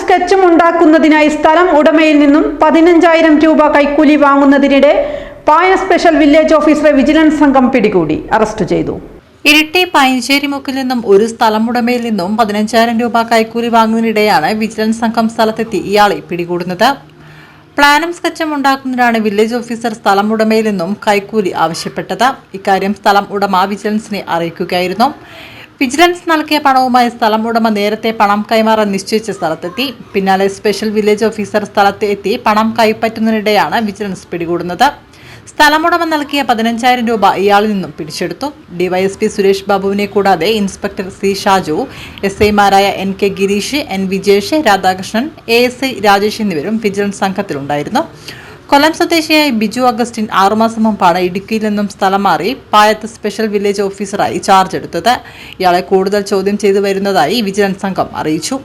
സ്കെച്ചും ഉണ്ടാക്കുന്നതിനായി സ്ഥലം ഉടമയിൽ നിന്നും പതിനഞ്ചായിരം രൂപ കൈക്കൂലി വാങ്ങുന്നതിനിടെ പായ സ്പെഷ്യൽ വില്ലേജ് ഓഫീസറെ വിജിലൻസ് സംഘം പിടികൂടി അറസ്റ്റ് ചെയ്തു. ഇരിട്ടി പയഞ്ചേരിമുക്കിൽ നിന്നും ഒരു സ്ഥലമുടമയിൽ നിന്നും പതിനഞ്ചായിരം രൂപ കൈക്കൂലി വാങ്ങുന്നതിനിടെയാണ് വിജിലൻസ് സംഘം സ്ഥലത്തെത്തി ഇയാളെ പിടികൂടുന്നത്. പ്ലാനും സ്കെച്ചും ഉണ്ടാക്കുന്നതിനാണ് വില്ലേജ് ഓഫീസർ സ്ഥലം ഉടമയിൽ നിന്നും കൈക്കൂലി ആവശ്യപ്പെട്ടത്. ഇക്കാര്യം സ്ഥലം ഉടമ വിജിലൻസിനെ അറിയിക്കുകയായിരുന്നു. വിജിലൻസ് നൽകിയ പണവുമായി സ്ഥലം ഉടമ നേരത്തെ പണം കൈമാറാൻ നിശ്ചയിച്ച സ്ഥലത്തെത്തി. പിന്നാലെ സ്പെഷ്യൽ വില്ലേജ് ഓഫീസർ സ്ഥലത്ത് എത്തി പണം കൈപ്പറ്റുന്നതിനിടെയാണ് വിജിലൻസ് പിടികൂടുന്നത്. സ്ഥലമുടമ നൽകിയ പതിനഞ്ചായിരം രൂപ ഇയാളിൽ നിന്നും പിടിച്ചെടുത്തു. ഡിവൈഎസ്പി സുരേഷ് ബാബുവിനെ കൂടാതെ ഇൻസ്പെക്ടർ സി ഷാജു എസ് ഐമാരായ N K Girish N Vijesh Radhakrishnan A S I Rajesh എന്നിവരും വിജിലൻസ് സംഘത്തിലുണ്ടായിരുന്നു. കൊല്ലം സ്വദേശിയായ ബിജു അഗസ്റ്റിൻ ആറുമാസം മുമ്പാണ് ഇടുക്കിയിൽ നിന്നും സ്ഥലം മാറി പായത്ത് സ്പെഷ്യൽ വില്ലേജ് ഓഫീസറായി ചാർജ് എടുത്തത്. ഇയാളെ കൂടുതൽ ചോദ്യം ചെയ്തു വരുന്നതായി വിജിലൻസ് സംഘം അറിയിച്ചു.